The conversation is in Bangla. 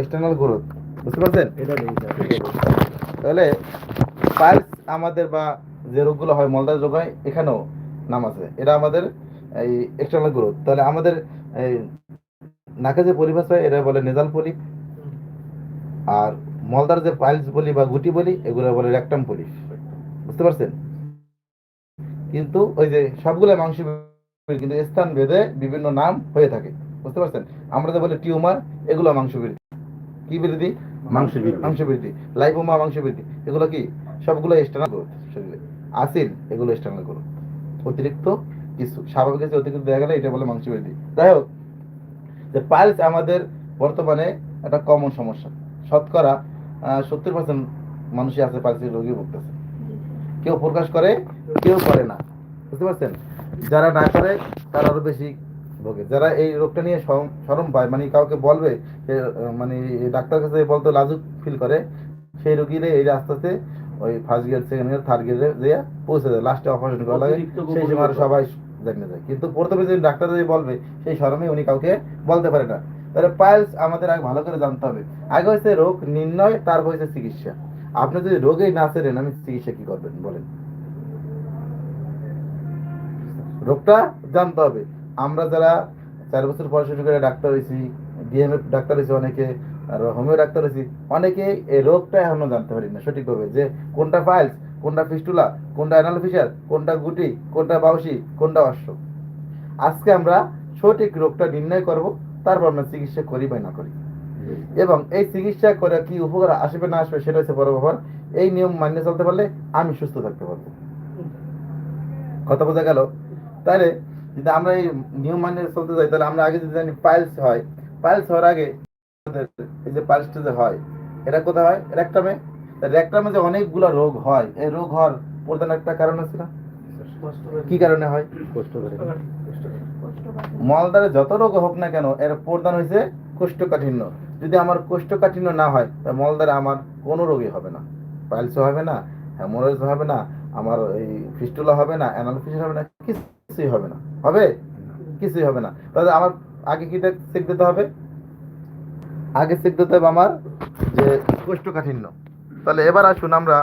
এক্সটার্নাল গ্রোথ বুঝতে পারছেন? তাহলে পাইলস আমাদের বা যে রোগগুলো হয় মলদার রোগ হয় এখানেও নাম আছে। এটা আমাদের এই এক্সটার্নাল গ্রোথ তাহলে আমাদের এই নাকে যে পরিবেশ হয় এটা বলে নেজাল পলিপ আর মলদার যে পাইলস বলি বা গুটি বলি এগুলো বলে রেকটাম পলিপ বুঝতে পারছেন? কিন্তু ওই যে সবগুলো মাংস কিন্তু স্থান ভেদে বিভিন্ন নাম হয়ে থাকে। বুঝতে পারছেন? আমরা যে বলি টিউমার এগুলো মাংস কি বৃদ্ধি মাংস বৃদ্ধি। মাংস বৃদ্ধি লাইপোমা মাংস বৃদ্ধি এগুলো কি? সবগুলো এক্সটার্নাল গ্রোথ শরীরে আসিল এগুলো এক্সটার্নাল গ্রোথ অতিরিক্ত কিছু। স্বাভাবিক কিছু অতিরিক্ত দেখা গেলে এটা বলে মাংস বৃদ্ধি যাই হোক যে পাইলস আমাদের বর্তমানে একটা কমন সমস্যা। শতকরা সত্তর পার্সেন্ট মানুষই আছে পাইলসের রোগী ভুগতেছে। কেউ প্রকাশ করে কেউ করে না। বুঝতে পারছেন? যারা না করে তারা আরও বেশি ভোগে। যারা এই রোগটা নিয়ে সরম- শরম পায় মানে কাউকে বলবে মানে ডাক্তার কাছে বলতে লাজুক ফিল করে সেই রোগীরে এই আস্তে ওই first gear second gear third গিয়ারে যেয়ে পৌঁছে যায় লাস্টে অপারেশন করা লাগে সেই সময় সবাই জানিয়ে যায় কিন্তু প্রথমে যদি ডাক্তার যদি বলবে সেই শরমে উনি কাউকে বলতে পারে না। তাহলে পাইলস আমাদের আগে ভালো করে জানতে হবে। আগে হচ্ছে রোগ নির্ণয় তারপর হচ্ছে চিকিৎসা। আপনি যদি রোগেই না সেরেন আমি চিকিৎসা কি করবেন বলেন? রোগটা জানতে হবে। আমরা যারা চার বছর পড়াশোনা করে ডাক্তার হয়েছি ডিএমএফ ডাক্তার হয়েছি অনেকে আর হোমিও ডাক্তার হয়েছি অনেকে এই রোগটা এখনও জানতে পারি না সঠিকভাবে যে কোনটা ফাইলস কোনটা ফিস্টুলা কোনটা অ্যানাল ফিশার কোনটা গুটি কোনটা বাউসি কোনটা অশ্ব। আজকে আমরা সঠিক রোগটা নির্ণয় করব তারপর আমরা চিকিৎসা করি বা না করি। এবং এই চিকিৎসা করে কি উপকার আসবে না আসবে সেটা হচ্ছে বড় ব্যাপার এই নিয়ম মান্য চলতে পারলে আমি সুস্থ থাকতে পারব। কথা বোঝা গেল? তাহলে যদি আমরা এই নিয়ম মান্য চলতে যাই, তাহলে আমরা আগে যদি জানি পাইলস হয়, পাইলস হওয়ার আগে এই যে পাইলসটা যে হয়, এটা কোথায় হয়? রেকটামে। রেকটামে যে অনেকগুলো রোগ হয়, এই রোগ হওয়ার প্রধান একটা কারণ আছে না? কি কারণে হয়? মলদারে যত রোগ হোক না কেন, এর প্রধান হয়েছে কোষ্ঠকাঠিন্য। যদি আমার কোষ্ঠকাঠিন্য না হয়, তাহলে মলদারে আমার কোনো রোগই হবে না। পাইলস হবে না হ্যামোরয়েজ হবে না আমার এই ফিস্টুলা হবে না অ্যানাল হবে না, কিছুই হবে না। হবে? কিছুই হবে না। তাহলে আমার আগে কি চেক দিতে হবে? আগে চেক দিতে হবে আমার যে কোষ্ঠকাঠিন্য। তাহলে এবার আসুন আমরা